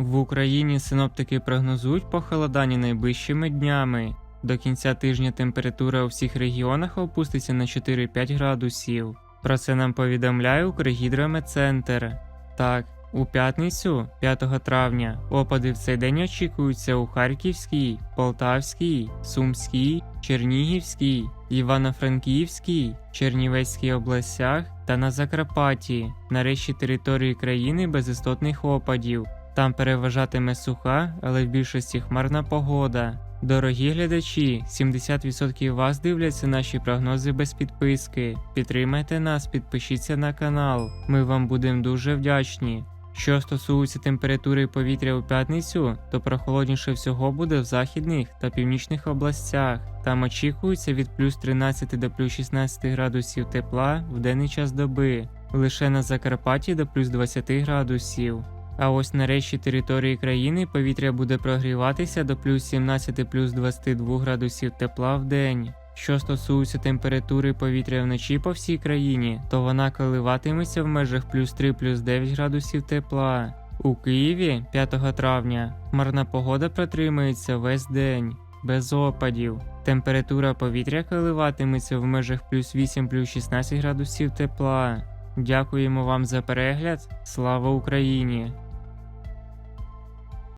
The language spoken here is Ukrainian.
В Україні синоптики прогнозують похолодання найближчими днями. До кінця тижня температура у всіх регіонах опуститься на 4-5 градусів. Про це нам повідомляє Укргідрометцентр. Так, у п'ятницю, 5 травня, опади в цей день очікуються у Харківській, Полтавській, Сумській, Чернігівській, Івано-Франківській, Чернівецькій областях та на Закарпатті, на решті території країни без істотних опадів. Там переважатиме суха, але в більшості хмарна погода. Дорогі глядачі, 70% вас дивляться наші прогнози без підписки. Підтримайте нас, підпишіться на канал. Ми вам будемо дуже вдячні. Що стосується температури повітря у п'ятницю, то прохолодніше всього буде в західних та північних областях. Там очікується від плюс 13 до плюс 16 градусів тепла в денний час доби, лише на Закарпатті до плюс 20 градусів. А ось на решті території країни повітря буде прогріватися до плюс 17 плюс 22 градусів тепла в день. Що стосується температури повітря вночі по всій країні, то вона коливатиметься в межах плюс 3 плюс 9 градусів тепла. У Києві 5 травня хмарна погода протримається весь день, без опадів. Температура повітря коливатиметься в межах плюс 8 плюс 16 градусів тепла. Дякуємо вам за перегляд. Слава Україні!